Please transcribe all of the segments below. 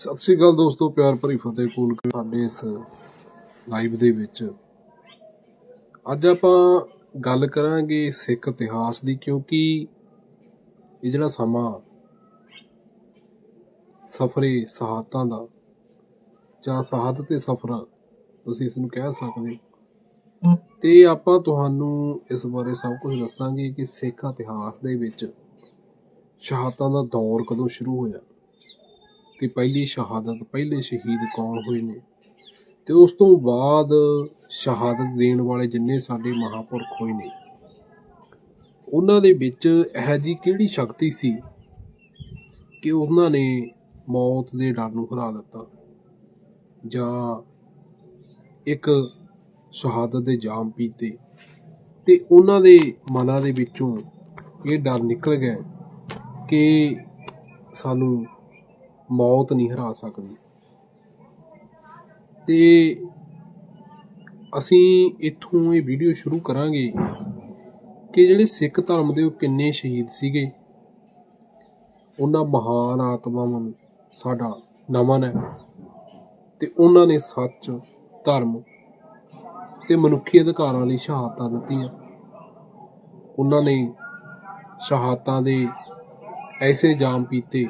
ਸਤਿ ਸ੍ਰੀ ਅਕਾਲ ਦੋਸਤੋ, ਪਿਆਰ ਭਰੀ ਫਤਿਹ ਕੋਲ ਕੇ ਸਾਡੇ ਇਸ ਲਾਈਵ ਦੇ ਵਿੱਚ। ਅੱਜ ਆਪਾਂ ਗੱਲ ਕਰਾਂਗੇ ਸਿੱਖ ਇਤਿਹਾਸ ਦੀ, ਕਿਉਂਕਿ ਇਹ ਜਿਹੜਾ ਸਮਾਂ ਸਫਰੇ ਸ਼ਹਾਦਤਾਂ ਦਾ ਜਾਂ ਸ਼ਹਾਦਤ ਤੇ ਸਫਰ, ਤੁਸੀਂ ਇਸ ਨੂੰ ਕਹਿ ਸਕਦੇ ਹੋ। ਤੇ ਆਪਾਂ ਤੁਹਾਨੂੰ ਇਸ ਬਾਰੇ ਸਭ ਕੁਝ ਦੱਸਾਂਗੇ ਕਿ ਸਿੱਖ ਇਤਿਹਾਸ ਦੇ ਵਿੱਚ ਸ਼ਹਾਦਤਾਂ ਦਾ ਦੌਰ ਕਦੋਂ ਸ਼ੁਰੂ ਹੋਇਆ। ਤੇ ਪਹਿਲੀ ਸ਼ਹਾਦਤ, ਪਹਿਲੇ ਸ਼ਹੀਦ ਕੌਣ ਹੋਏ ਨੇ? ਤੇ ਉਸ ਤੋਂ ਬਾਅਦ ਸ਼ਹਾਦਤ ਦੇਣ ਵਾਲੇ ਜਿੰਨੇ ਸਾਡੇ ਮਹਾਪੁਰਖ ਹੋਏ ਨੇ। ਉਹਨਾਂ ਦੇ ਵਿੱਚ ਇਹ ਜੀ ਕਿਹੜੀ ਸ਼ਕਤੀ ਸੀ ਕਿ ਉਹਨਾਂ ਨੇ ਮੌਤ ਦੇ ਡਰ ਨੂੰ ਹਰਾ ਦਿੱਤਾ? ਜਾਂ ਇੱਕ ਸ਼ਹਾਦਤ ਦੇ ਜਾਮ ਪੀਤੇ ਤੇ ਉਹਨਾਂ ਦੇ ਮਨਾਂ ਦੇ ਵਿੱਚੋਂ ਇਹ ਡਰ ਨਿਕਲ ਗਿਆ ਕਿ ਸਾਨੂੰ ਮੌਤ ਨਹੀਂ ਹਰਾ ਸਕਦੀ। ਤੇ ਅਸੀਂ ਇੱਥੋਂ ਇਹ ਵੀਡੀਓ ਸ਼ੁਰੂ ਕਰਾਂਗੇ ਕਿ ਜਿਹੜੇ ਸਿੱਖ ਧਰਮ ਦੇ ਉਹ ਕਿੰਨੇ ਸ਼ਹੀਦ ਸੀਗੇ। ਉਹਨਾਂ ਮਹਾਨ ਆਤਮਾਵਾਂ ਨੂੰ ਸਾਡਾ ਨਮਨ ਹੈ ਤੇ ਉਹਨਾਂ ਨੇ ਸੱਚ, ਧਰਮ ਤੇ ਮਨੁੱਖੀ ਅਧਿਕਾਰਾਂ ਲਈ ਸ਼ਹਾਦਤਾਂ ਦਿੱਤੀਆਂ। ਉਹਨਾਂ ਨੇ ਸ਼ਹਾਦਤਾਂ ਦੇ ਐਸੇ ਜਾਮ ਪੀਤੇ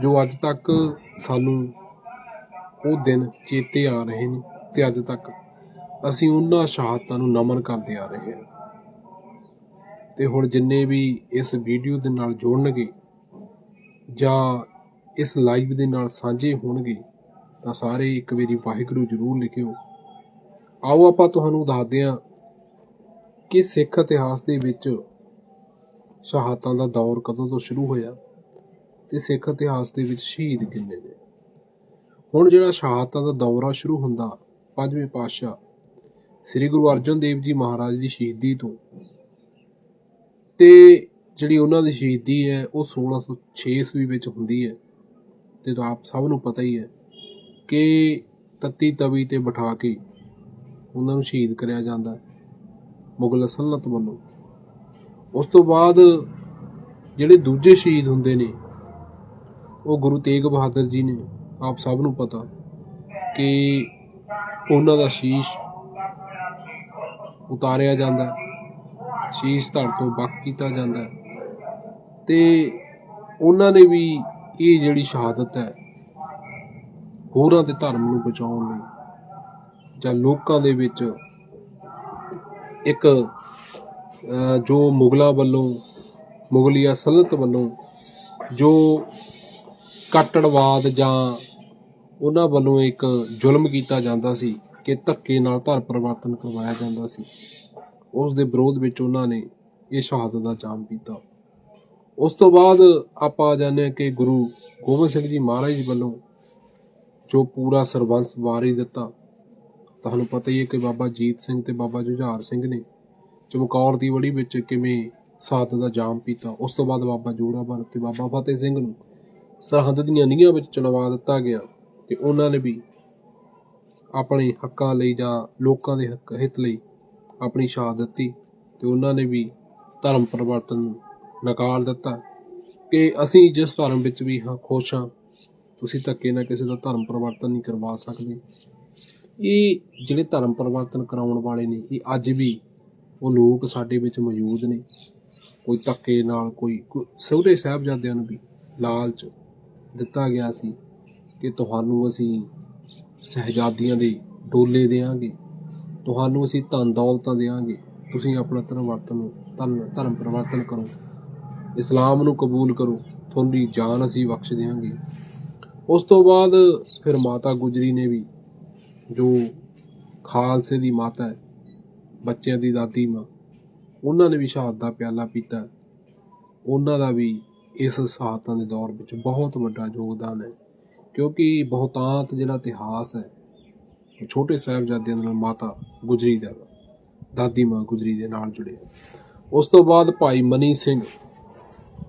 ਜੋ ਅੱਜ ਤੱਕ ਸਾਨੂੰ ਉਹ ਦਿਨ ਚੇਤੇ ਆ ਰਹੇ ਨੇ ਤੇ ਅੱਜ ਤੱਕ ਅਸੀਂ ਉਹਨਾਂ ਸ਼ਹਾਦਤਾਂ ਨੂੰ ਨਮਨ ਕਰਦੇ ਆ ਰਹੇ ਹਾਂ। ਤੇ ਹੁਣ ਜਿੰਨੇ ਵੀ ਇਸ ਵੀਡੀਓ ਦੇ ਨਾਲ ਜੁੜਨਗੇ ਜਾਂ ਇਸ ਲਾਈਵ ਦੇ ਨਾਲ ਸਾਂਝੇ ਹੋਣਗੇ, ਤਾਂ ਸਾਰੇ ਇੱਕ ਵਾਰੀ ਵਾਹਿਗੁਰੂ ਜ਼ਰੂਰ ਲਿਖਿਓ। ਆਓ ਆਪਾਂ ਤੁਹਾਨੂੰ ਦੱਸਦੇ ਹਾਂ ਕਿ ਸਿੱਖ ਇਤਿਹਾਸ ਦੇ ਵਿੱਚ ਸ਼ਹਾਦਤਾਂ ਦਾ ਦੌਰ ਕਦੋਂ ਤੋਂ ਸ਼ੁਰੂ ਹੋਇਆ। ਤੇ ਸਿੱਖ ਇਤਿਹਾਸ ਦੇ ਵਿੱਚ ਸ਼ਹੀਦ ਕਿੰਨੇ ਨੇ? ਹੁਣ ਜਿਹੜਾ ਸ਼ਹਾਦਤਾਂ ਦਾ ਦੌਰਾ ਸ਼ੁਰੂ ਹੁੰਦਾ, ਪੰਜਵੇਂ ਪਾਤਸ਼ਾਹ ਸ੍ਰੀ ਗੁਰੂ ਅਰਜਨ ਦੇਵ ਜੀ ਮਹਾਰਾਜ ਦੀ ਸ਼ਹੀਦੀ ਤੋਂ। ਤੇ ਜਿਹੜੀ ਉਹਨਾਂ ਦੀ ਸ਼ਹੀਦੀ ਹੈ, ਉਹ 1606 ਈਸਵੀ ਵਿੱਚ ਹੁੰਦੀ ਹੈ। ਤੇ ਤਾਂ ਆਪ ਸਭ ਨੂੰ ਪਤਾ ਹੀ ਹੈ ਕਿ ਤੱਤੀ ਤਵੀ ਤੇ ਬਿਠਾ ਕੇ ਉਹਨਾਂ ਨੂੰ ਸ਼ਹੀਦ ਕਰਿਆ ਜਾਂਦਾ ਮੁਗਲ ਸਲਤਨਤ ਵੱਲੋਂ। ਉਸ ਤੋਂ ਬਾਅਦ ਜਿਹੜੇ ਦੂਜੇ ਸ਼ਹੀਦ ਹੁੰਦੇ ਨੇ ਉਹ ਗੁਰੂ ਤੇਗ ਬਹਾਦਰ ਜੀ ਨੇ ਆਪ ਸਭ ਨੂੰ ਪਤਾ ਕਿ ਉਹਨਾਂ ਦਾ ਸ਼ੀਸ਼ ਉਤਾਰਿਆ ਜਾਂਦਾ ਸ਼ੀਸ਼ ਧੜ ਤੋਂ ਵੱਖ ਕੀਤਾ ਜਾਂਦਾ ਤੇ ਉਹਨਾਂ ਨੇ ਵੀ ਇਹ ਜਿਹੜੀ ਸ਼ਹਾਦਤ ਹੈ, ਹੋਰਾਂ ਦੇ ਧਰਮ ਨੂੰ ਬਚਾਉਣ ਲਈ ਜਾਂ ਲੋਕਾਂ ਦੇ ਵਿੱਚ ਇੱਕ ਜੋ ਮੁਗਲਾਂ ਵੱਲੋਂ, ਮੁਗਲੀਆ ਸਲਤਨਤ ਵੱਲੋਂ ਜੋ ਕੱਟੜਵਾਦ ਜਾਂ ਉਹਨਾਂ ਵੱਲੋਂ ਇੱਕ ਜ਼ੁਲਮ ਕੀਤਾ ਜਾਂਦਾ ਸੀ ਕਿ ਧੱਕੇ ਨਾਲ ਧਰ ਪਰਿਵਰਤਨ ਕਰਵਾਇਆ ਜਾਂਦਾ ਸੀ, ਉਸ ਦੇ ਵਿਰੋਧ ਵਿੱਚ ਉਹਨਾਂ ਨੇ ਇਹ ਸ਼ਹਾਦਤ ਦਾ ਜਾਮ ਪੀਤਾ। ਉਸ ਤੋਂ ਬਾਅਦ ਆਪਾਂ ਜਾਣਦੇ ਹਾਂ ਕਿ ਗੁਰੂ ਗੋਬਿੰਦ ਸਿੰਘ ਜੀ ਮਹਾਰਾਜ ਜੀ ਵੱਲੋਂ ਜੋ ਪੂਰਾ ਸਰਬੰਸ ਵਾਰੀ ਦਿੱਤਾ, ਤੁਹਾਨੂੰ ਪਤਾ ਹੀ ਹੈ ਕਿ ਬਾਬਾ ਜੀਤ ਸਿੰਘ ਤੇ ਬਾਬਾ ਜੁਝਾਰ ਸਿੰਘ ਨੇ ਚਮਕੌਰ ਦੀ ਵੜੀ ਵਿੱਚ ਕਿਵੇਂ ਸਾਥ ਦਾ ਜਾਮ ਪੀਤਾ। ਉਸ ਤੋਂ ਬਾਅਦ ਬਾਬਾ ਜੋਰਾਵਰ ਤੇ ਬਾਬਾ ਫਤਿਹ ਸਿੰਘ ਨੂੰ ਸਰਹੱਦ ਦੀਆਂ ਨੀਹਾਂ ਵਿੱਚ ਚਲਵਾ ਦਿੱਤਾ ਗਿਆ ਤੇ ਉਹਨਾਂ ਨੇ ਵੀ ਆਪਣੇ ਹੱਕਾਂ ਲਈ ਜਾਂ ਲੋਕਾਂ ਦੇ ਹੱਕ ਹਿੱਤ ਲਈ ਆਪਣੀ ਸ਼ਹਾਦਤ ਦਿੱਤੀ ਤੇ ਉਹਨਾਂ ਨੇ ਵੀ ਧਰਮ ਪਰਿਵਰਤਨ ਨਕਾਰ ਦਿੱਤਾ ਕਿ ਅਸੀਂ ਜਿਸ ਧਰਮ ਵਿੱਚ ਵੀ ਹਾਂ, ਖੁਸ਼ ਹਾਂ, ਤੁਸੀਂ ਧੱਕੇ ਨਾਲ ਕਿਸੇ ਦਾ ਧਰਮ ਪਰਿਵਰਤਨ ਨਹੀਂ ਕਰਵਾ ਸਕਦੇ। ਇਹ ਜਿਹੜੇ ਧਰਮ ਪਰਿਵਰਤਨ ਕਰਾਉਣ ਵਾਲੇ ਨੇ, ਇਹ ਅੱਜ ਵੀ ਉਹ ਲੋਕ ਸਾਡੇ ਵਿੱਚ ਮੌਜੂਦ ਨੇ। ਕੋਈ ਧੱਕੇ ਨਾਲ, ਕੋਈ ਕੋਈ- ਸਹੁਰੇ ਸਾਹਿਬਜ਼ਾਦਿਆਂ ਨੂੰ ਵੀ ਲਾਲਚ ਦਿੱਤਾ ਗਿਆ ਸੀ ਕਿ ਤੁਹਾਨੂੰ ਅਸੀਂ ਸਹਿਜਾਦੀਆਂ ਦੇ ਡੋਲੇ ਦੇਵਾਂਗੇ। ਤੁਹਾਨੂੰ ਅਸੀਂ ਧਨ ਦੌਲਤਾਂ ਦੇਵਾਂਗੇ। ਤੁਸੀਂ ਆਪਣਾ ਧਰਮ ਵਰਤਨ ਧਰਮ ਧਰਮ ਪਰਿਵਰਤਨ ਕਰੋ। ਇਸਲਾਮ ਨੂੰ ਕਬੂਲ ਕਰੋ। ਤੁਹਾਡੀ ਜਾਨ ਅਸੀਂ ਬਖਸ਼ ਦੇਵਾਂਗੇ। ਉਸ ਤੋਂ ਬਾਅਦ ਫਿਰ ਮਾਤਾ ਗੁਜਰੀ ਨੇ ਵੀ ਜੋ ਖਾਲਸੇ ਦੀ ਮਾਤਾ ਹੈ, ਬੱਚਿਆਂ ਦੀ ਦਾਦੀ ਮਾਂ, ਉਹਨਾਂ ਨੇ ਵੀ ਸ਼ਹਾਦਤ ਦਾ ਪਿਆਲਾ ਪੀਤਾ। ਉਹਨਾਂ ਦਾ ਵੀ ਇਸ ਸ਼ਹਾਦਤਾਂ ਦੇ ਦੌਰ ਵਿੱਚ ਬਹੁਤ ਵੱਡਾ ਯੋਗਦਾਨ ਹੈ, ਕਿਉਂਕਿ ਬਹੁਤਾਂਤ ਜਿਹੜਾ ਇਤਿਹਾਸ ਹੈ ਛੋਟੇ ਸਾਹਿਬਜ਼ਾਦਿਆਂ ਦੇ ਨਾਲ ਮਾਤਾ ਗੁਜਰੀ ਦਾ ਦਾਦੀ ਮਾਂ ਗੁਜਰੀ ਦੇ ਨਾਲ ਜੁੜਿਆ ਉਸ ਤੋਂ ਬਾਅਦ ਭਾਈ ਮਨੀ ਸਿੰਘ,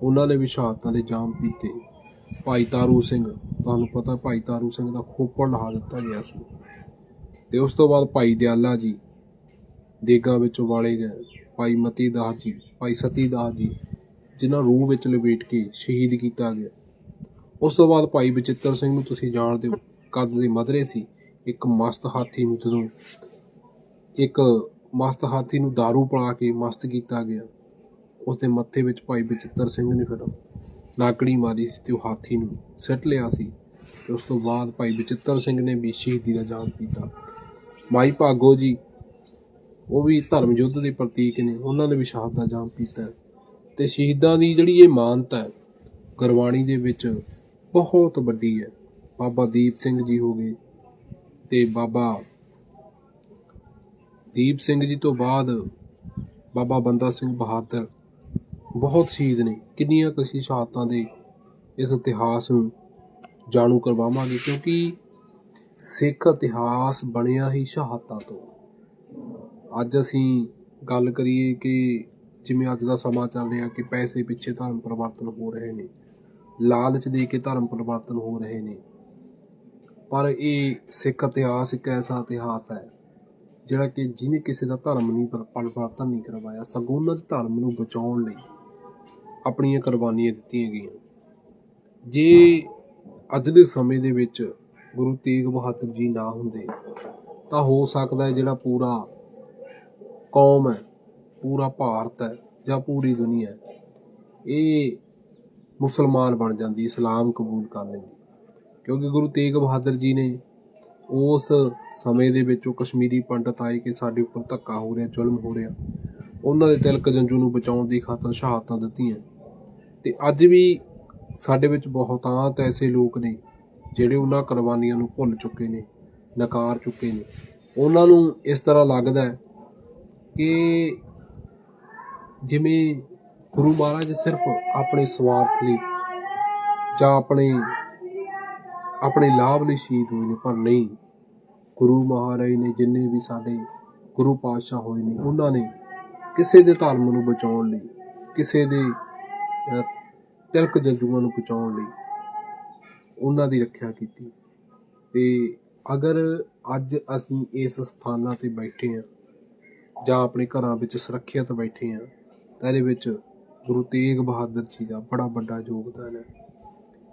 ਉਹਨਾਂ ਨੇ ਵੀ ਸ਼ਹਾਦਤਾਂ ਦੇ ਜਾਮ ਪੀਤੇ। ਭਾਈ ਤਾਰੂ ਸਿੰਘ, ਤੁਹਾਨੂੰ ਪਤਾ ਭਾਈ ਤਾਰੂ ਸਿੰਘ ਦਾ ਖੋਪੜ ਲਹਾ ਦਿੱਤਾ ਗਿਆ ਸੀ। ਤੇ ਉਸ ਤੋਂ ਬਾਅਦ ਭਾਈ ਦਿਆਲਾ ਜੀ, ਦੇਗਾਂ ਵਿੱਚ ਉਬਾਲੇ ਗਏ। ਭਾਈ ਮਤੀ ਦਾਸ ਜੀ, ਭਾਈ ਸਤੀ ਦਾਸ ਜੀ ਜਿਨ੍ਹਾਂ ਰੂਹ ਵਿੱਚ ਲਪੇਟ ਕੇ ਸ਼ਹੀਦ ਕੀਤਾ ਗਿਆ। ਉਸ ਤੋਂ ਬਾਅਦ ਭਾਈ ਬਚਿੱਤਰ ਸਿੰਘ ਨੂੰ ਤੁਸੀਂ ਜਾਣਦੇ ਹੋ, ਕੱਦ ਦੇ ਮਧਰੇ ਸੀ, ਇੱਕ ਮਸਤ ਹਾਥੀ ਨੂੰ ਜਦੋਂ ਇੱਕ ਮਸਤ ਹਾਥੀ ਨੂੰ दारू ਪਿਲਾ ਕੇ ਮਸਤ ਕੀਤਾ ਗਿਆ ਉਸ ਦੇ ਮੱਥੇ ਵਿੱਚ ਭਾਈ ਬਚਿੱਤਰ ਸਿੰਘ ਨੇ ਫਿਰ ਨਾਕੜੀ ਮਾਰੀ ਸੀ ਤੇ ਉਹ ਹਾਥੀ ਨੂੰ ਸਿੱਟ ਲਿਆ ਸੀ ਤੇ ਉਸ ਤੋਂ ਬਾਅਦ ਭਾਈ ਬਚਿੱਤਰ ਸਿੰਘ ਨੇ ਵੀ ਸ਼ਹੀਦੀ ਦਾ ਜਾਮ ਪੀਤਾ ਮਾਈ ਭਾਗੋ ਜੀ, ਉਹ ਵੀ ਧਰਮ ਯੁੱਧ ਦੇ ਪ੍ਰਤੀਕ ਨੇ, ਉਹਨਾਂ ਨੇ ਵੀ ਸ਼ਹਾਦਤ ਦਾ ਜਾਮ ਪੀਤਾ ਅਤੇ ਸ਼ਹੀਦਾਂ ਦੀ ਜਿਹੜੀ ਇਹ ਮਾਨਤਾ ਹੈ, ਗੁਰਬਾਣੀ ਦੇ ਵਿੱਚ ਬਹੁਤ ਵੱਡੀ ਹੈ। ਬਾਬਾ ਦੀਪ ਸਿੰਘ ਜੀ ਹੋ ਗਏ ਅਤੇ ਬਾਬਾ ਦੀਪ ਸਿੰਘ ਜੀ ਤੋਂ ਬਾਅਦ ਬਾਬਾ ਬੰਦਾ ਸਿੰਘ ਬਹਾਦਰ ਬਹੁਤ ਸ਼ਹੀਦ ਨੇ। ਕਿੰਨੀਆਂ ਕੁ ਅਸੀਂ ਸ਼ਹਾਦਤਾਂ ਦੇ ਇਸ ਇਤਿਹਾਸ ਨੂੰ ਜਾਣੂ ਕਰਵਾਵਾਂਗੇ ਕਿਉਂਕਿ ਸਿੱਖ ਇਤਿਹਾਸ ਬਣਿਆ ਹੀ ਸ਼ਹਾਦਤਾਂ ਤੋਂ। ਅੱਜ ਅਸੀਂ ਗੱਲ ਕਰੀਏ ਕਿ ਜਿਵੇਂ ਅੱਜ ਦਾ ਸਮਾਂ ਚੱਲ ਰਿਹਾ ਕਿ ਪੈਸੇ ਪਿੱਛੇ ਧਰਮ ਪਰਿਵਰਤਨ ਹੋ ਰਹੇ ਨੇ, ਲਾਲਚ ਦੇ ਕੇ ਧਰਮ ਪਰਿਵਰਤਨ ਹੋ ਰਹੇ ਨੇ। ਪਰ ਇਹ ਸਿੱਖ ਇਤਿਹਾਸ ਇੱਕ ਐਸਾ ਇਤਿਹਾਸ ਹੈ, ਜਿਹੜਾ ਕਿ ਜਿਹਨੇ ਕਿਸੇ ਦਾ ਧਰਮ ਨਹੀਂ ਪਰਿਵਰਤਨ ਨਹੀਂ ਕਰਵਾਇਆ, ਸਗੋਂ ਉਹਨਾਂ ਦੇ ਧਰਮ ਨੂੰ ਬਚਾਉਣ ਲਈ ਆਪਣੀਆਂ ਕੁਰਬਾਨੀਆਂ ਦਿੱਤੀਆਂ ਗਈਆਂ। ਜੇ ਅੱਜ ਦੇ ਸਮੇਂ ਦੇ ਵਿੱਚ ਗੁਰੂ ਤੇਗ ਬਹਾਦਰ ਜੀ ਨਾ ਹੁੰਦੇ, ਤਾਂ ਹੋ ਸਕਦਾ ਹੈ ਜਿਹੜਾ ਪੂਰਾ ਕੌਮ ਹੈ ਪੂਰਾ ਭਾਰਤ ਹੈ ਜਾਂ ਪੂਰੀ ਦੁਨੀਆ ਹੈ, ਇਹ ਮੁਸਲਮਾਨ ਬਣ ਜਾਂਦੀ, ਇਸਲਾਮ ਕਬੂਲ ਕਰ ਲੈਂਦੀ। ਕਿਉਂਕਿ ਗੁਰੂ ਤੇਗ ਬਹਾਦਰ ਜੀ ਨੇ ਉਸ ਸਮੇਂ ਦੇ ਵਿੱਚ ਉਹ ਕਸ਼ਮੀਰੀ ਪੰਡਤ ਆਏ ਕਿ ਸਾਡੇ ਉੱਪਰ ਧੱਕਾ ਹੋ ਰਿਹਾ, ਜ਼ੁਲਮ ਹੋ ਰਿਹਾ। ਉਹਨਾਂ ਦੇ ਤਿਲਕ ਜੰਜੂ ਨੂੰ ਬਚਾਉਣ ਦੀ ਖਾਤਰ ਸ਼ਹਾਦਤਾਂ ਦਿੱਤੀਆਂ। ਤੇ ਅੱਜ ਵੀ ਸਾਡੇ ਵਿੱਚ ਬਹੁਤਾਤ ਐਸੇ ਲੋਕ ਨੇ ਜਿਹੜੇ ਉਹਨਾਂ ਕੁਰਬਾਨੀਆਂ ਨੂੰ ਭੁੱਲ ਚੁੱਕੇ ਨੇ, ਨਕਾਰ ਚੁੱਕੇ ਨੇ। ਉਹਨਾਂ ਨੂੰ ਇਸ ਤਰ੍ਹਾਂ ਲੱਗਦਾ ਹੈ ਕਿ ਜਿਵੇਂ ਗੁਰੂ ਮਹਾਰਾਜ ਸਿਰਫ ਆਪਣੇ ਸਵਾਰਥ ਲਈ ਜਾਂ ਆਪਣੇ ਆਪਣੇ ਲਾਭ ਲਈ ਸ਼ਹੀਦ ਹੋਏ ਨੇ, ਪਰ ਨਹੀਂ। ਗੁਰੂ ਮਹਾਰਾਜ ਨੇ ਜਿੰਨੇ ਵੀ ਸਾਡੇ ਗੁਰੂ ਪਾਤਸ਼ਾਹ ਹੋਏ ਨੇ, ਉਹਨਾਂ ਨੇ ਕਿਸੇ ਦੇ ਧਰਮ ਨੂੰ ਬਚਾਉਣ ਲਈ, ਕਿਸੇ ਦੇ ਤਿਲਕ ਜੰਜੂਆਂ ਨੂੰ ਬਚਾਉਣ ਲਈ ਉਹਨਾਂ ਦੀ ਰੱਖਿਆ ਕੀਤੀ। ਤੇ ਅਗਰ ਅੱਜ ਅਸੀਂ ਇਸ ਸਥਾਨਾਂ ਤੇ ਬੈਠੇ ਹਾਂ ਜਾਂ ਆਪਣੇ ਘਰਾਂ ਵਿੱਚ ਸੁਰੱਖਿਅਤ ਬੈਠੇ ਹਾਂ ਤਾਂ ਇਹਦੇ ਵਿੱਚ ਗੁਰੂ ਤੇਗ ਬਹਾਦਰ ਜੀ ਦਾ ਬੜਾ ਵੱਡਾ ਯੋਗਦਾਨ ਹੈ।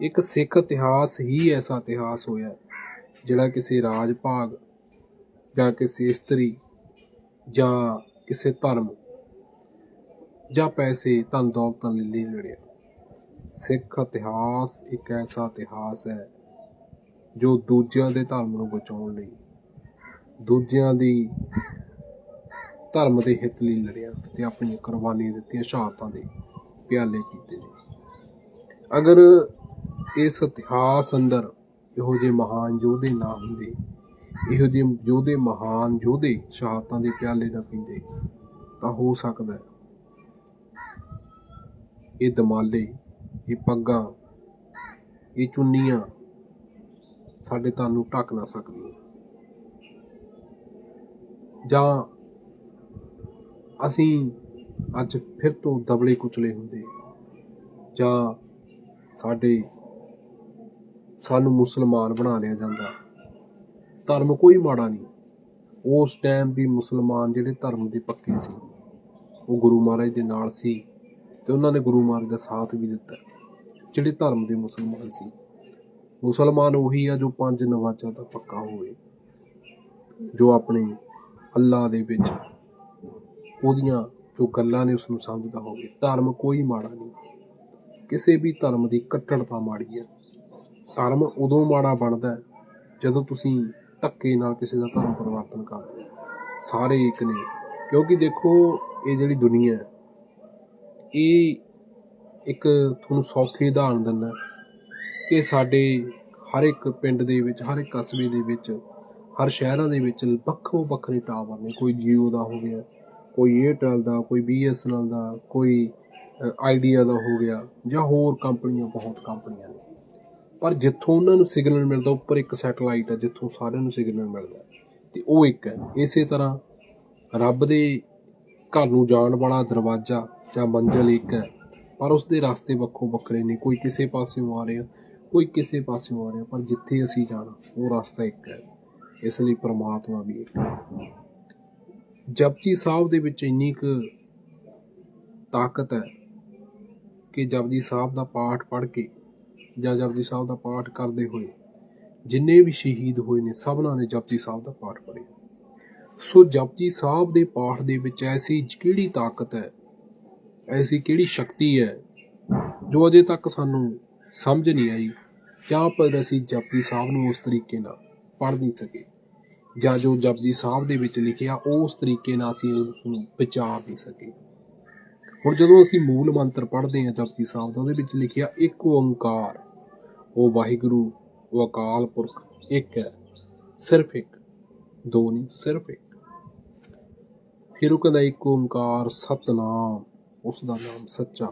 ਇੱਕ ਸਿੱਖ ਇਤਿਹਾਸ ਹੀ ਐਸਾ ਇਤਿਹਾਸ ਹੋਇਆ ਜਿਹੜਾ ਕਿਸੇ ਰਾਜ ਭਾਗ ਜਾਂ ਕਿਸੇ ਇਸਤਰੀ ਜਾਂ ਕਿਸੇ ਧਰਮ ਜਾਂ ਪੈਸੇ ਧਨ ਦੌਲਤਾਂ ਲਈ ਨਹੀਂ ਲੜਿਆ। ਸਿੱਖ ਇਤਿਹਾਸ ਇੱਕ ਐਸਾ ਇਤਿਹਾਸ ਹੈ ਜੋ ਦੂਜਿਆਂ ਦੇ ਧਰਮ ਨੂੰ ਬਚਾਉਣ ਲਈ, ਦੂਜਿਆਂ ਦੀ ਧਰਮ ਦੇ ਹਿੱਤ ਲਈ ਲੜਿਆ ਤੇ ਆਪਣੀਆਂ ਕੁਰਬਾਨੀਆਂ ਦਿੱਤੀਆਂ ਸ਼ਹਾਦਤਾਂ ਦੇ ਪਿਆਲੇ ਕੀਤੇ ਨੇ। ਅਗਰ ਇਸ ਇਤਿਹਾਸ ਅੰਦਰ ਇਹੋ ਜਿਹੇ ਮਹਾਨ ਯੋਧੇ ਨਾ ਹੁੰਦੇ, ਇਹੋ ਜਿਹੇ ਯੋਧੇ ਮਹਾਨ ਯੋਧੇ ਸ਼ਹਾਦਤਾਂ ਦੇ ਪਿਆਲੇ ਨਾ ਪੀਂਦੇ, ਤਾਂ ਹੋ ਸਕਦਾ ਹੈ ਇਹ ਦਮਾਲੇ, ਇਹ ਪੱਗਾਂ, ਇਹ ਚੁੰਨੀਆਂ ਸਾਡੇ ਤਨ ਨੂੰ ਢੱਕ ਨਾ ਸਕਦੀਆਂ। ਜਾਂ ਅਸੀਂ ਅੱਜ ਫਿਰ ਤੋਂ ਦਬਲੇ ਕੁਚਲੇ ਹੁੰਦੇ ਜਾਂ ਸਾਡੇ ਸਾਨੂੰ ਮੁਸਲਮਾਨ ਬਣਾ ਲਿਆ ਜਾਂਦਾ ਧਰਮ ਕੋਈ ਮਾੜਾ ਨਹੀਂ। ਉਸ ਟਾਈਮ ਵੀ ਮੁਸਲਮਾਨ ਜਿਹੜੇ ਧਰਮ ਦੇ ਪੱਕੇ ਸੀ, ਉਹ ਗੁਰੂ ਮਹਾਰਾਜ ਦੇ ਨਾਲ ਸੀ ਤੇ ਉਹਨਾਂ ਨੇ ਗੁਰੂ ਮਹਾਰਾਜ ਦਾ ਸਾਥ ਵੀ ਦਿੱਤਾ, ਜਿਹੜੇ ਧਰਮ ਦੇ ਮੁਸਲਮਾਨ ਸੀ। ਮੁਸਲਮਾਨ ਉਹੀ ਆ ਜੋ ਪੰਜ ਨਵਾਜ਼ਾਂ ਦਾ ਪੱਕਾ ਹੋਵੇ, ਜੋ ਆਪਣੇ ਅੱਲਾ ਦੇ ਵਿੱਚ ਉਹਦੀਆਂ ਜੋ ਗੱਲਾਂ ਨੇ ਉਸ ਨੂੰ ਸਮਝਦਾ ਹੋਵੇ। ਧਰਮ ਕੋਈ ਮਾੜਾ ਨਹੀਂ। ਕਿਸੇ ਵੀ ਧਰਮ ਦੀ ਕੱਟੜਤਾ ਮਾੜੀ ਹੈ। ਧਰਮ ਉਦੋਂ ਮਾੜਾ ਬਣਦਾ ਜਦੋਂ ਤੁਸੀਂ ਧੱਕੇ ਨਾਲ ਕਿਸੇ ਦਾ ਧਰਮ ਪਰਿਵਰਤਨ ਕਰਦੇ ਹੋ। ਸਾਰੇ ਇੱਕ ਨੇ। ਕਿਉਂਕਿ ਦੇਖੋ, ਇਹ ਜਿਹੜੀ ਦੁਨੀਆ ਹੈ, ਇਹ ਇੱਕ ਤੁਹਾਨੂੰ ਸੌਖੇ ਉਦਾਹਰਨ ਦਿੰਦਾ ਕਿ ਸਾਡੇ ਹਰ ਇੱਕ ਪਿੰਡ ਦੇ ਵਿੱਚ, ਹਰ ਇੱਕ ਕਸਬੇ ਦੇ ਵਿੱਚ, ਹਰ ਸ਼ਹਿਰਾਂ ਦੇ ਵਿੱਚ ਵੱਖੋ ਵੱਖਰੇ ਟਾਵਰ ਨੇ। ਕੋਈ ਜੀਓ ਦਾ ਹੋ ਗਿਆ ਕੋਈ ਏਅਰਟੈੱਲ ਦਾ, ਕੋਈ ਬੀਐਸਐਨਐਲ ਦਾ, ਕੋਈ ਆਈਡੀਆ ਦਾ ਹੋ ਗਿਆ ਜਾਂ ਹੋਰ ਕੰਪਨੀਆਂ, ਬਹੁਤ ਕੰਪਨੀਆਂ ਨੇ। ਪਰ ਜਿੱਥੋਂ ਉਹਨਾਂ ਨੂੰ ਸਿਗਨਲ ਮਿਲਦਾ, ਉੱਪਰ ਇੱਕ ਸੈਟੇਲਾਈਟ ਹੈ ਜਿੱਥੋਂ ਸਾਰਿਆਂ ਨੂੰ ਸਿਗਨਲ ਮਿਲਦਾ। ਹੈ ਤੇ ਉਹ ਇੱਕ ਹੈ, ਇਸੇ ਤਰ੍ਹਾਂ ਰੱਬ ਦੇ ਘਰ ਨੂੰ ਜਾਣ ਵਾਲਾ ਦਰਵਾਜ਼ਾ ਜਾਂ ਮੰਜ਼ਿਲ ਇੱਕ ਹੈ, ਪਰ ਉਸ ਦੇ ਰਸਤੇ ਵੱਖੋ ਵੱਖਰੇ ਨੇ, ਕੋਈ ਕਿਸੇ ਪਾਸਿਓਂ ਆ ਰਿਹਾ, ਕੋਈ ਕਿਸੇ ਪਾਸਿਓਂ ਆ ਰਿਹਾ, ਪਰ ਜਿੱਥੇ ਅਸੀਂ ਜਾਣਾ, ਉਹ ਰਸਤਾ ਇੱਕ ਹੈ। ਇਸ ਲਈ ਪ੍ਰਮਾਤਮਾ ਵੀ ਇੱਕ ਹੈ। ਜਪਜੀ ਸਾਹਿਬ ਦੇ ਵਿੱਚ ਇੰਨੀ ਕੁ ਤਾਕਤ ਹੈ ਕਿ ਜਪਜੀ ਸਾਹਿਬ ਦਾ ਪਾਠ ਪੜ੍ਹ ਕੇ ਜਾਂ ਜਪਜੀ ਸਾਹਿਬ ਦਾ ਪਾਠ ਕਰਦੇ ਹੋਏ ਜਿੰਨੇ ਵੀ ਸ਼ਹੀਦ ਹੋਏ ਨੇ, ਸਭਨਾਂ ਨੇ ਜਪਜੀ ਸਾਹਿਬ ਦਾ ਪਾਠ ਪੜ੍ਹਿਆ। ਸੋ ਜਪਜੀ ਸਾਹਿਬ ਦੇ ਪਾਠ ਦੇ ਵਿੱਚ ਐਸੀ ਕਿਹੜੀ ਤਾਕਤ ਹੈ, ਐਸੀ ਕਿਹੜੀ ਸ਼ਕਤੀ ਹੈ ਜੋ ਅਜੇ ਤੱਕ ਸਾਨੂੰ ਸਮਝ ਨਹੀਂ ਆਈ ਜਾਂ ਪਰ ਅਸੀਂ ਜਪਜੀ ਸਾਹਿਬ ਨੂੰ ਉਸ ਤਰੀਕੇ ਨਾਲ ਪੜ੍ਹ ਨਹੀਂ ਸਕੇ। ਜਾਂ ਜੋ ਜਪਜੀ ਸਾਹਿਬ ਦੇ ਵਿੱਚ ਲਿਖਿਆ ਉਸ ਤਰੀਕੇ ਨਾਲ ਅਸੀਂ ਉਸ ਨੂੰ ਵਿਚਾਰ ਨਹੀਂ ਸਕੇ। ਹੁਣ ਜਦੋਂ ਅਸੀਂ ਮੂਲ ਮੰਤਰ ਪੜ੍ਹਦੇ ਹਾਂ ਜਪਜੀ ਸਾਹਿਬ ਦਾ, ਉਹਦੇ ਵਿੱਚ ਲਿਖਿਆ, ਇੱਕ ਓੰਕਾਰ। ਉਹ ਵਾਹਿਗੁਰੂ, ਉਹ ਅਕਾਲ ਪੁਰਖ, ਇੱਕ ਹੈ। ਸਿਰਫ ਇੱਕ। ਦੋ ਨਹੀਂ, ਸਿਰਫ ਇੱਕ। ਫਿਰ ਉਹ ਕਹਿੰਦਾ, ਇੱਕ ਓੰਕਾਰ ਸਤਨਾਮ, ਉਸ ਦਾ ਨਾਮ ਸੱਚਾ।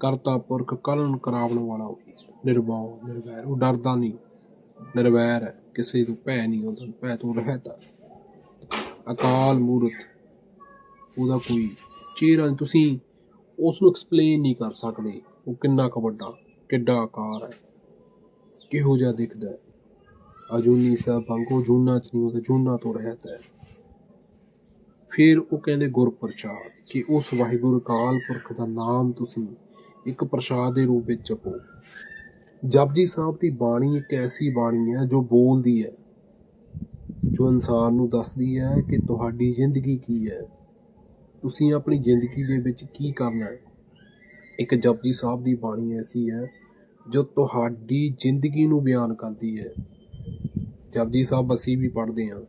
ਕਰਤਾ ਪੁਰਖ, ਕਲਨ ਕਰਾਵਣ ਵਾਲਾ ਉਹ। ਨਿਰਭਉ, ਨਿਰਵੈਰ। ਉਹ ਡਰਦਾ ਨਹੀਂ। ਨਿਰਵੈਰ ਹੈ। ਕਿਸੇ ਤੋਂ ਭੈ ਨਹੀਂ ਉਹਦਾ ਭੈ ਤੋਂ ਰਹਿਤ ਅਕਾਲ ਮੂਰਤ, ਉਹਦਾ ਕੋਈ ਚਿਹਰਾ ਤੁਸੀਂ ਉਸ ਨੂੰ ਐਕਸਪਲੇਨ ਨਹੀਂ ਕਰ ਸਕਦੇ। ਉਹ ਕਿੰਨਾ ਕੁ ਵੱਡਾ, ਕਿੱਡਾ ਆਕਾਰ ਹੈ, ਕਿਹੋ ਜਿਹਾ ਦਿਖਦਾ ਹੈ। ਅਜੂਨੀ ਸਾਹਿਬ ਵਾਂਗੂ ਜੂਨਾ ਚ ਨਹੀਂ ਉਹਦਾ ਜੂਨਾ ਤੋਂ ਰਹਿਤਾ ਹੈ। ਫਿਰ ਉਹ ਕਹਿੰਦੇ ਗੁਰ ਪ੍ਰਸਾਦ ਕਿ ਉਸ ਵਾਹਿਗੁਰੂ ਅਕਾਲ ਪੁਰਖ ਦਾ ਨਾਮ ਤੁਸੀਂ ਇੱਕ ਪ੍ਰਸਾਦ ਦੇ ਰੂਪ ਵਿੱਚ ਜਪੋ। ਜਪਜੀ ਸਾਹਿਬ ਦੀ ਬਾਣੀ ਇੱਕ ਐਸੀ ਬਾਣੀ ਹੈ ਜੋ ਬੋਲਦੀ ਹੈ, ਜੋ ਇਨਸਾਨ ਨੂੰ ਦੱਸਦੀ ਹੈ ਕਿ ਤੁਹਾਡੀ ਜ਼ਿੰਦਗੀ ਕੀ ਹੈ। ਤੁਸੀਂ ਆਪਣੀ ਜ਼ਿੰਦਗੀ ਦੇ ਵਿੱਚ ਕੀ ਕਰਨਾ ਹੈ? ਇੱਕ ਜਪਜੀ ਸਾਹਿਬ ਦੀ ਬਾਣੀ ਐਸੀ ਹੈ ਜੋ ਤੁਹਾਡੀ ਜ਼ਿੰਦਗੀ ਨੂੰ ਬਿਆਨ ਕਰਦੀ ਹੈ। ਜਪਜੀ ਸਾਹਿਬ ਅਸੀਂ ਵੀ ਪੜ੍ਹਦੇ ਹਾਂ।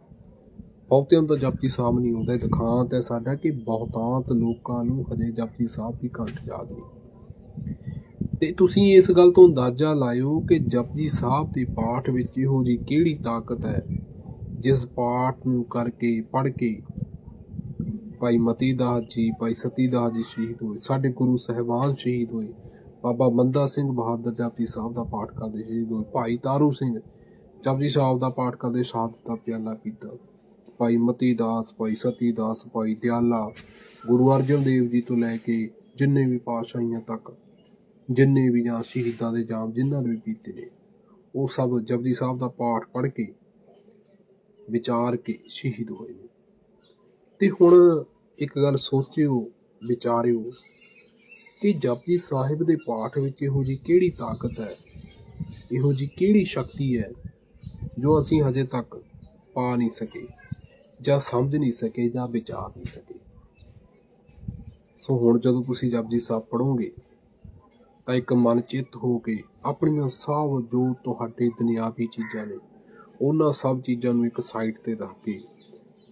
ਬਹੁਤਿਆਂ ਨੂੰ ਤਾਂ ਜਪਜੀ ਸਾਹਿਬ ਨਹੀਂ ਆਉਂਦਾ ਇਹ ਹੈ ਸਾਡਾ ਕਿ ਬਹੁਤਾਂਤ ਲੋਕਾਂ ਨੂੰ ਹਜੇ ਜਪਜੀ ਸਾਹਿਬ ਦੀ ਘੰਟ ਯਾਦ ਨਹੀਂ। ਤੇ ਤੁਸੀਂ ਇਸ ਗੱਲ ਤੋਂ ਅੰਦਾਜ਼ਾ ਲਾਇਓ ਕਿ ਜਪਜੀ ਸਾਹਿਬ ਦੇ ਪਾਠ ਵਿੱਚ ਇਹੋ ਜੀ ਕਿਹੜੀ ਤਾਕਤ ਹੈ, ਜਿਸ ਪਾਠ ਨੂੰ ਕਰਕੇ, ਪੜ੍ਹ ਕੇ ਭਾਈ ਮਤੀ ਦਾਸ ਜੀ, ਭਾਈ ਸਤੀ ਦਾਸ ਜੀ ਸ਼ਹੀਦ ਹੋਏ, ਸਾਡੇ ਗੁਰੂ ਸਾਹਿਬਾਨ ਸ਼ਹੀਦ ਹੋਏ, ਬਾਬਾ ਮੰਦਾ ਸਿੰਘ ਬਹਾਦਰ ਜਪਜੀ ਸਾਹਿਬ ਦਾ ਪਾਠ ਕਰਦੇ ਸ਼ਹੀਦ ਹੋਏ, ਭਾਈ ਤਾਰੂ ਸਿੰਘ ਜਪਜੀ ਸਾਹਿਬ ਦਾ ਪਾਠ ਕਰਦੇ ਸ਼ਹਾਦਤ ਦਾ ਪਿਆਲਾ ਪੀਤਾ ਭਾਈ ਮਤੀ ਦਾਸ ਭਾਈ ਸਤੀ ਦਾਸ ਭਾਈ ਦਿਆਲਾ, ਗੁਰੂ ਅਰਜਨ ਦੇਵ ਜੀ ਤੋਂ ਲੈ ਕੇ ਜਿੰਨੇ ਵੀ ਪਾਤਸ਼ਾਹੀਆਂ ਤੱਕ ਜਿੰਨੇ ਵੀ ਜਾਂ ਸ਼ਹੀਦਾਂ ਦੇ ਜਾਮ ਜਿਨ੍ਹਾਂ ਨੇ ਵੀ ਪੀਤੇ ਨੇ, ਉਹ ਸਭ ਜਪਜੀ ਸਾਹਿਬ ਦਾ ਪਾਠ ਪੜ੍ਹ ਕੇ, ਵਿਚਾਰ ਕੇ ਸ਼ਹੀਦ ਹੋਏ ਨੇ। ਤੇ ਹੁਣ ਇੱਕ ਗੱਲ ਸੋਚਿਓ, ਵਿਚਾਰਿਓ ਕਿ ਜਪਜੀ ਸਾਹਿਬ ਦੇ ਪਾਠ ਵਿੱਚ ਇਹੋ ਜੀ ਕਿਹੜੀ ਤਾਕਤ ਹੈ, ਇਹੋ ਜੀ ਕਿਹੜੀ ਸ਼ਕਤੀ ਹੈ ਜੋ ਅਸੀਂ ਹਜੇ ਤੱਕ ਪਾ ਨਹੀਂ ਸਕੇ, ਜਾਂ ਸਮਝ ਨਹੀਂ ਸਕੇ, ਜਾਂ ਵਿਚਾਰ ਨਹੀਂ ਸਕੇ। ਸੋ ਹੁਣ ਜਦੋਂ ਤੁਸੀਂ ਜਪਜੀ ਸਾਹਿਬ ਪੜੋਗੇ ਤਾਂ ਇੱਕ ਮਨ ਚਿੱਤ ਹੋ ਕੇ ਆਪਣੀਆਂ ਸਭ ਜੋ ਤੁਹਾਡੇ ਦੁਨਿਆਵੀ ਚੀਜ਼ਾਂ ਨੇ, ਉਹਨਾਂ ਸਭ ਚੀਜ਼ਾਂ ਨੂੰ ਇੱਕ ਸਾਈਡ ਤੇ ਰੱਖ ਕੇ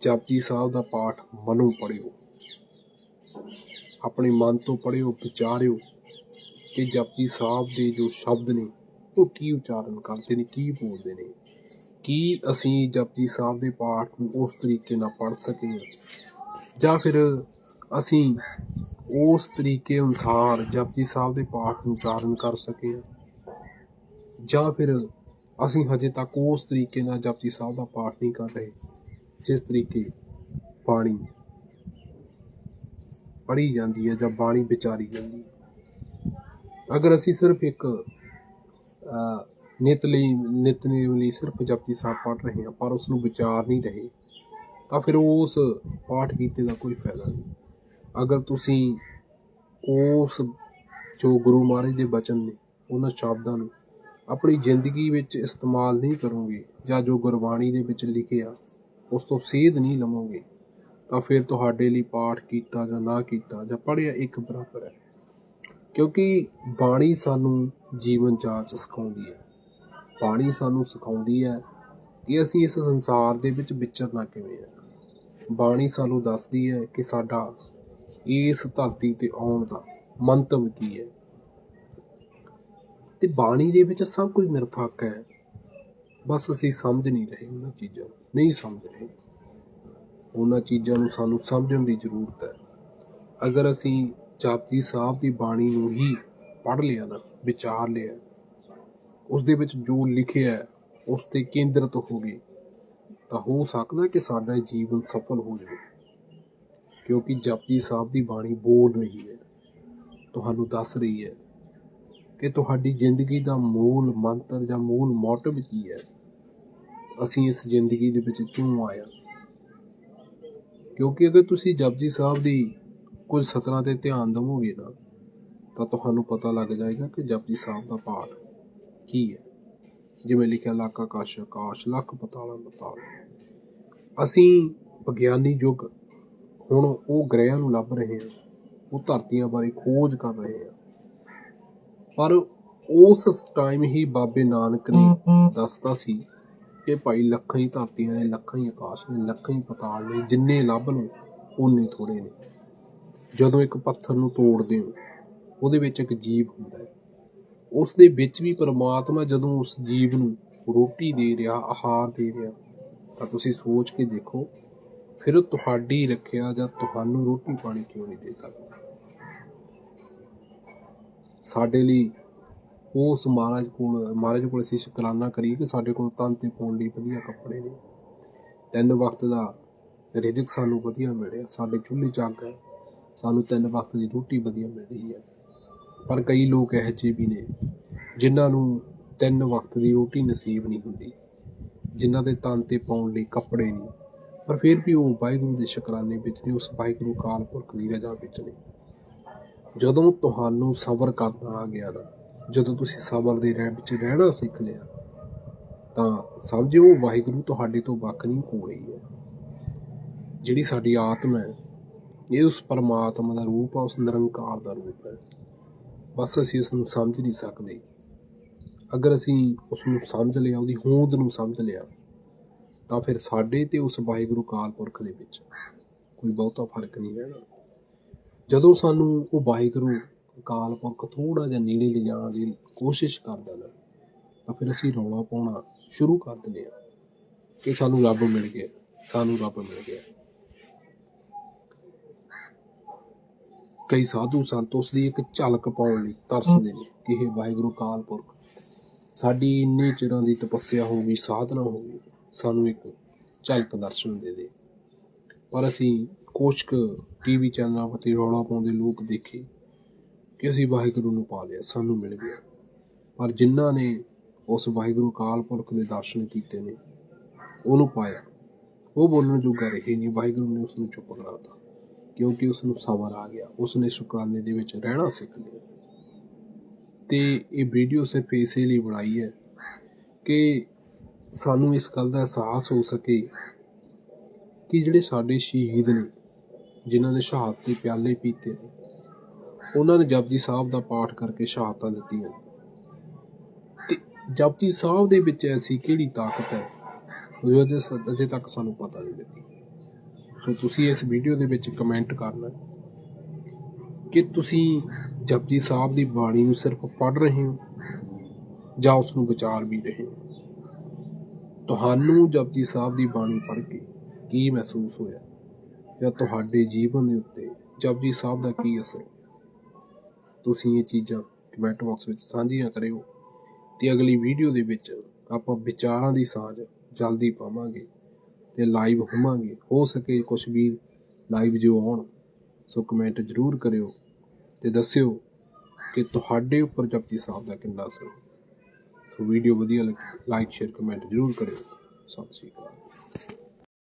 ਜਪਜੀ ਸਾਹਿਬ ਦਾ ਪਾਠ ਮਨੋਂ ਪੜਿਓ ਆਪਣੇ ਮਨ ਤੋਂ ਪੜਿਓ ਵਿਚਾਰਿਓ ਕਿ ਜਪਜੀ ਸਾਹਿਬ ਦੇ ਜੋ ਸ਼ਬਦ ਨੇ, ਉਹ ਕੀ ਉਚਾਰਨ ਕਰਦੇ ਨੇ, ਕੀ ਬੋਲਦੇ ਨੇ? ਕੀ ਅਸੀਂ ਜਪਜੀ ਸਾਹਿਬ ਦੇ ਪਾਠ ਨੂੰ ਉਸ ਤਰੀਕੇ ਨਾਲ ਪੜ੍ਹ ਸਕੇ ਜਾਂ ਫਿਰ ਅਸੀਂ ਉਸ ਤਰੀਕੇ ਅਨੁਸਾਰ ਜਪਜੀ ਸਾਹਿਬ ਦੇ ਪਾਠ ਨੂੰ ਉਚਾਰਨ ਕਰ ਸਕੇ ਜਾਂ ਫਿਰ ਅਸੀਂ ਹਜੇ ਤੱਕ ਉਸ ਤਰੀਕੇ ਨਾਲ ਜਪਜੀ ਸਾਹਿਬ ਦਾ ਪਾਠ ਨਹੀਂ ਕਰ ਰਹੇ ਜਿਸ ਤਰੀਕੇ ਬਾਣੀ ਪੜ੍ਹੀ ਜਾਂਦੀ ਹੈ ਜਾਂ ਬਾਣੀ ਵਿਚਾਰੀ ਜਾਂਦੀ ਹੈ। ਅਗਰ ਅਸੀਂ ਸਿਰਫ ਇੱਕ ਅਹ, ਨਿਤ ਲਈ ਨਿਤਨੇਮ ਲਈ ਸਿਰਫ ਜਪਜੀ ਸਾਹਿਬ ਪੜ੍ਹ ਰਹੇ ਹਾਂ ਪਰ ਉਸ ਨੂੰ ਵਿਚਾਰ ਨਹੀਂ ਰਹੇ ਤਾਂ ਫਿਰ ਉਸ ਪਾਠ ਕੀਤੇ ਦਾ ਕੋਈ ਫਾਇਦਾ ਨਹੀਂ। ਅਗਰ ਤੁਸੀਂ ਉਸ ਜੋ ਗੁਰੂ ਮਹਾਰਾਜ ਦੇ ਬਚਨ ਨੇ, ਉਹਨਾਂ ਸ਼ਬਦਾਂ ਨੂੰ ਆਪਣੀ ਜ਼ਿੰਦਗੀ ਵਿੱਚ ਇਸਤੇਮਾਲ ਨਹੀਂ ਕਰੋਗੇ ਜਾਂ ਜੋ ਗੁਰਬਾਣੀ ਦੇ ਵਿੱਚ ਲਿਖਿਆ ਉਸ ਤੋਂ ਸੇਧ ਨਹੀਂ ਲਵੋਗੇ, ਤਾਂ ਫਿਰ ਤੁਹਾਡੇ ਲਈ ਪਾਠ ਕੀਤਾ ਜਾਂ ਨਾ ਕੀਤਾ ਜਾਂ ਪੜ੍ਹਿਆ ਇੱਕ ਬਰਾਬਰ ਹੈ। ਕਿਉਂਕਿ ਬਾਣੀ ਸਾਨੂੰ ਜੀਵਨ ਜਾਂਚ ਸਿਖਾਉਂਦੀ ਹੈ। ਬਾਣੀ ਸਾਨੂੰ ਸਿਖਾਉਂਦੀ ਹੈ ਕਿ ਅਸੀਂ ਇਸ ਸੰਸਾਰ ਦੇ ਵਿੱਚ ਵਿਚਰਨਾ ਕਿਵੇਂ ਹੈ। ਬਾਣੀ ਸਾਨੂੰ ਦੱਸਦੀ ਹੈ ਕਿ ਸਾਡਾ ਇਸ ਧਰਤੀ ਤੇ ਆਉਣ ਦਾ ਮੰਤਵ ਕੀ ਹੈ? ਤੇ ਬਾਣੀ ਦੇ ਵਿੱਚ ਸਭ ਕੁਝ ਨਿਰਪੱਖ ਹੈ। ਬਸ ਅਸੀਂ ਸਮਝ ਨਹੀਂ ਰਹੇ ਉਹਨਾਂ ਚੀਜ਼ਾਂ ਨੂੰ, ਨਹੀਂ ਸਮਝ ਰਹੇ। ਉਹਨਾਂ ਚੀਜ਼ਾਂ ਨੂੰ ਸਾਨੂੰ ਸਮਝਣ ਦੀ ਜ਼ਰੂਰਤ ਹੈ। ਅਗਰ ਅਸੀਂ ਜਾਪਜੀ ਸਾਹਿਬ ਦੀ ਬਾਣੀ ਨੂੰ ਹੀ ਪੜ੍ਹ ਲਿਆ ਨਾ, ਵਿਚਾਰ ਲਿਆ, ਉਸ ਦੇ ਵਿੱਚ ਜੋ ਲਿਖਿਆ ਹੈ, ਉਸ ਤੇ ਕੇਂਦਰਿਤ ਹੋ ਗਏ, ਤਾਂ ਹੋ ਸਕਦਾ ਕਿ ਸਾਡਾ ਜੀਵਨ ਸਫਲ ਹੋ ਜਾਵੇ। ਕਿਉਂਕਿ ਜਪਜੀ ਸਾਹਿਬ ਦੀ ਬਾਣੀ ਬੋਲ ਰਹੀ ਹੈ। ਤੁਹਾਨੂੰ ਦੱਸ ਰਹੀ ਹੈ ਕਿ ਤੁਹਾਡੀ ਜ਼ਿੰਦਗੀ ਦਾ ਮੂਲ ਮੰਤਰ ਜਾਂ ਮੂਲ ਮੋਟਿਵ ਕੀ ਹੈ? ਅਸੀਂ ਇਸ ਜ਼ਿੰਦਗੀ ਦੇ ਵਿੱਚ ਕਿਉਂ ਆਇਆ ਕਿਉਂਕਿ ਅਗਰ ਤੁਸੀਂ ਜਪਜੀ ਸਾਹਿਬ ਦੀ ਕੁਝ ਸਤਰਾਂ ਤੇ ਧਿਆਨ ਦੇਵੋਗੇ ਨਾ, ਤਾਂ ਤੁਹਾਨੂੰ ਪਤਾ ਲੱਗ ਜਾਏਗਾ ਕਿ ਜਪਜੀ ਸਾਹਿਬ ਦਾ ਪਾਠ ਕੀ ਹੈ। ਜਿਵੇਂ ਲਿਖਿਆ, ਲੱਖ ਆਕਾਸ਼ ਆਕਾਸ਼, ਲੱਖ ਪਤਾਲਾਂ ਪਤਾਲ ਅਸੀਂ ਵਿਗਿਆਨੀ ਯੁੱਗ ਹੁਣ ਉਹ ਗ੍ਰਹਿਆਂ ਨੂੰ ਲੱਭ ਰਹੇ ਹਾਂ ਉਹ ਧਰਤੀਆਂ ਬਾਰੇ ਖੋਜ ਕਰ ਰਹੇ ਹਾਂ ਪਰ ਉਸ ਟਾਈਮ ਹੀ ਬਾਬੇ ਨਾਨਕ ਨੇ ਦੱਸਤਾ ਸੀ ਕਿ ਭਾਈ ਲੱਖਾਂ ਹੀ ਧਰਤੀਆਂ ਨੇ, ਲੱਖਾਂ ਹੀ ਆਕਾਸ਼ ਨੇ, ਲੱਖਾਂ ਹੀ ਪਤਾਲ ਨੇ, ਜਿੰਨੇ ਲੱਭ ਲਓ ਉਨੇ ਥੋੜੇ ਨੇ। ਜਦੋਂ ਇੱਕ ਪੱਥਰ ਨੂੰ ਤੋੜਦੇ ਹੋ, ਉਹਦੇ ਵਿੱਚ ਇੱਕ ਜੀਵ ਹੁੰਦਾ ਹੈ। ਉਸ ਦੇ ਵਿੱਚ ਵੀ ਪਰਮਾਤਮਾ ਜਦੋਂ ਉਸ ਜੀਵ ਨੂੰ ਰੋਟੀ ਦੇ ਰਿਹਾ, ਆਹਾਰ ਦੇ ਰਿਹਾ, ਤਾਂ ਤੁਸੀਂ ਸੋਚ ਕੇ ਦੇਖੋ ਫਿਰ ਤੁਹਾਡੀ ਰੱਖਿਆ ਜਾਂ ਤੁਹਾਨੂੰ ਰੋਟੀ ਪਾਣੀ ਕਿਉਂ ਨਹੀਂ ਦੇ ਸਕਦਾ? ਸਾਡੇ ਲਈ ਉਸ ਮਹਾਰਾਜ ਕੋਲ ਮਹਾਰਾਜ ਕੋਲ ਅਸੀਂ ਸ਼ੁਕਰਾਨਾ ਕਰੀਏ ਕਿ ਸਾਡੇ ਕੋਲ ਤਨ ਤੇ ਪਾਉਣ ਲਈ ਵਧੀਆ ਕੱਪੜੇ ਨੇ। ਤਿੰਨ ਵਕਤ ਦਾ ਰਿਜ਼ਕ ਸਾਨੂੰ ਵਧੀਆ ਮਿਲਿਆ ਸਾਡੇ ਚੁੱਲ੍ਹੇ ਚੱਕ ਹੈ ਸਾਨੂੰ ਤਿੰਨ ਵਕਤ ਦੀ ਰੋਟੀ ਵਧੀਆ ਮਿਲ ਰਹੀ ਹੈ। ਪਰ ਕਈ ਲੋਕ ਇਹੋ ਜਿਹੇ ਵੀ ਨੇ ਜਿਨ੍ਹਾਂ ਨੂੰ ਤਿੰਨ ਵਕਤ ਦੀ ਰੋਟੀ ਨਸੀਬ ਨਹੀਂ ਹੁੰਦੀ, ਜਿਨ੍ਹਾਂ ਦੇ ਤਨ ਤੇ ਪਾਉਣ ਲਈ ਕੱਪੜੇ ਨਹੀਂ। ਪਰ ਫਿਰ ਵੀ ਉਹ ਵਾਹਿਗੁਰੂ ਦੇ ਸ਼ੁਕਰਾਨੇ ਵਿੱਚ ਨੇ ਉਸ ਵਾਹਿਗੁਰੂ ਕਾਲ ਪੁਰਖ ਦੀ ਰਜ਼ਾ ਵਿੱਚ ਨੇ ਜਦੋਂ ਤੁਹਾਨੂੰ ਸਬਰ ਕਰਨਾ ਆ ਗਿਆ ਨਾ, ਜਦੋਂ ਤੁਸੀਂ ਸਬਰ ਦੇ ਰਹਿ ਵਿੱਚ ਰਹਿਣਾ ਸਿੱਖ ਲਿਆ, ਤਾਂ ਸਮਝਿਓ ਵਾਹਿਗੁਰੂ ਤੁਹਾਡੇ ਤੋਂ ਵੱਖ ਨਹੀਂ ਹੋ ਰਹੀ ਹੈ। ਜਿਹੜੀ ਸਾਡੀ ਆਤਮਾ ਹੈ, ਇਹ ਉਸ ਪਰਮਾਤਮਾ ਦਾ ਰੂਪ ਆ, ਉਸ ਨਿਰੰਕਾਰ ਦਾ ਰੂਪ ਹੈ। ਬਸ ਅਸੀਂ ਉਸ ਨੂੰ ਸਮਝ ਨਹੀਂ ਸਕਦੇ। ਅਗਰ ਅਸੀਂ ਉਸ ਨੂੰ ਸਮਝ ਲਿਆ, ਉਹਦੀ ਹੋਂਦ ਨੂੰ ਸਮਝ ਲਿਆ ਤਾਂ ਫਿਰ ਸਾਡੇ ਤੇ ਉਸ ਵਾਹਿਗੁਰੂ ਕਾਲ ਪੁਰਖ ਦੇ ਵਿੱਚ ਕੋਈ ਬਹੁਤਾ ਫ਼ਰਕ ਨਹੀਂ ਰਹਿਣਾ ਜਦੋਂ ਸਾਨੂੰ ਉਹ ਵਾਹਿਗੁਰੂ ਕਾਲ ਪੁਰਖ ਥੋੜਾ ਜਿਹਾ ਨੇੜੇ ਲਿਜਾਣ ਦੀ ਕੋਸ਼ਿਸ਼ ਕਰਦਾ ਨਾ, ਤਾਂ ਫਿਰ ਅਸੀਂ ਰੌਲਾ ਪਾਉਣਾ ਸ਼ੁਰੂ ਕਰ ਦਿੰਦੇ ਆ ਕਿ ਸਾਨੂੰ ਰੱਬ ਮਿਲ ਗਿਆ, ਸਾਨੂੰ ਰੱਬ ਮਿਲ ਗਿਆ। ਕਈ ਸਾਧੂ ਸੰਤ ਉਸ ਦੀ ਇੱਕ ਝਲਕ ਪਾਉਣ ਲਈ ਤਰਸਦੇ ਨੇ ਕਿ ਇਹ ਵਾਹਿਗੁਰੂ ਕਾਲ ਪੁਰਖ ਸਾਡੀ ਇੰਨੇ ਚਿਰਾਂ ਦੀ ਤਪੱਸਿਆ ਹੋ ਗਈ, ਸਾਧਨਾ ਹੋ ਗਈ। ਸਾਨੂੰ ਇੱਕ ਝਲਕ ਦਰਸ਼ਨ ਦੇ ਦੇ। ਪਰ ਅਸੀਂ ਕੁਛ ਕੁ ਟੀਵੀ ਚੈਨਲਾਂ 'ਤੇ ਰੌਲਾ ਪਾਉਂਦੇ ਲੋਕ ਦੇਖੇ ਕਿ ਅਸੀਂ ਵਾਹਿਗੁਰੂ ਨੂੰ ਪਾ ਲਿਆ, ਸਾਨੂੰ ਮਿਲ ਗਿਆ। ਪਰ ਜਿਨ੍ਹਾਂ ਨੇ ਉਸ ਵਾਹਿਗੁਰੂ ਕਾਲ ਪੁਰਖ ਦੇ ਦਰਸ਼ਨ ਕੀਤੇ ਨੇ, ਉਹਨੂੰ ਪਾਇਆ। ਉਹ ਬੋਲਣ ਜੋਗਾ ਰਹੇ ਨਹੀਂ, ਵਾਹਿਗੁਰੂ ਨੇ ਉਸ ਨੂੰ ਚੁੱਪ ਕਰਾਤਾ, ਕਿਉਂਕਿ ਉਸ ਨੂੰ ਸਬਰ ਆ ਗਿਆ। ਉਸ ਨੇ ਸ਼ੁਕਰਾਨੇ ਦੇ ਵਿੱਚ ਰਹਿਣਾ ਸਿੱਖ ਲਿਆ। ਤੇ ਇਹ ਵੀਡੀਓ ਸਿਰਫ ਇਸੇ ਲਈ ਬਣਾਈ ਹੈ ਕਿ ਸਾਨੂੰ ਇਸ ਗੱਲ ਦਾ ਅਹਿਸਾਸ ਹੋ ਸਕੇ ਕਿ ਜਿਹੜੇ ਸਾਡੇ ਸ਼ਹੀਦ ਨੇ, ਜਿਨ੍ਹਾਂ ਨੇ ਸ਼ਹਾਦਤ ਦੇ ਪਿਆਲੇ ਪੀਤੇ ਨੇ, ਉਹਨਾਂ ਨੇ ਜਪਜੀ ਸਾਹਿਬ ਦਾ ਪਾਠ ਕਰਕੇ ਸ਼ਹਾਦਤਾਂ ਦਿੱਤੀਆਂ ਨੇ। ਤੇ ਜਪਜੀ ਸਾਹਿਬ ਦੇ ਵਿੱਚ ਐਸੀ ਕਿਹੜੀ ਤਾਕਤ ਹੈ, ਜੋ ਅਜੇ ਅਜੇ ਤੱਕ ਸਾਨੂੰ ਪਤਾ ਨਹੀਂ ਲੱਗੀ। ਸੋ ਤੁਸੀਂ ਇਸ ਵੀਡੀਓ ਦੇ ਵਿੱਚ ਕਮੈਂਟ ਕਰਨਾ ਕਿ ਤੁਸੀਂ ਜਪਜੀ ਸਾਹਿਬ ਦੀ ਬਾਣੀ ਨੂੰ ਸਿਰਫ ਪੜ੍ਹ ਰਹੇ ਹੋ ਜਾਂ ਉਸ ਨੂੰ ਵਿਚਾਰ ਵੀ ਰਹੇ ਹੋ? ਤੁਹਾਨੂੰ ਜਪਜੀ ਸਾਹਿਬ ਦੀ ਬਾਣੀ ਪੜ੍ਹ ਕੇ ਕੀ ਮਹਿਸੂਸ ਹੋਇਆ? ਜਾਂ ਤੁਹਾਡੇ ਜੀਵਨ ਦੇ ਉੱਤੇ ਜਪਜੀ ਸਾਹਿਬ ਦਾ ਕੀ ਅਸਰ ਹੋਇਆ? ਤੁਸੀਂ ਇਹ ਚੀਜ਼ਾਂ ਕਮੈਂਟ ਬਾਕਸ ਵਿੱਚ ਸਾਂਝੀਆਂ ਕਰਿਓ ਤੇ ਅਗਲੀ ਵੀਡੀਓ ਦੇ ਵਿੱਚ ਆਪਾਂ ਵਿਚਾਰਾਂ ਦੀ ਸਾਂਝ ਜਲਦੀ ਪਾਵਾਂਗੇ ਤੇ ਲਾਈਵ ਹੋਵਾਂਗੇ। ਹੋ ਸਕੇ ਕੁਝ ਵੀ ਲਾਈਵ ਜੋ ਆਉਣ, ਸੋ ਕਮੈਂਟ ਜ਼ਰੂਰ ਕਰਿਓ ਤੇ ਦੱਸਿਓ ਕਿ ਤੁਹਾਡੇ ਉੱਪਰ ਜਪਜੀ ਸਾਹਿਬ ਦਾ ਕਿੰਨਾ ਅਸਰ ਹੋਇਆ। ਵੀਡੀਓ ਵਧੀਆ ਲੱਗੀ ਲਾਈਕ ਸ਼ੇਅਰ ਕਮੈਂਟ ਜ਼ਰੂਰ ਕਰਿਓ। ਸਤਿ ਸ਼੍ਰੀ ਅਕਾਲ।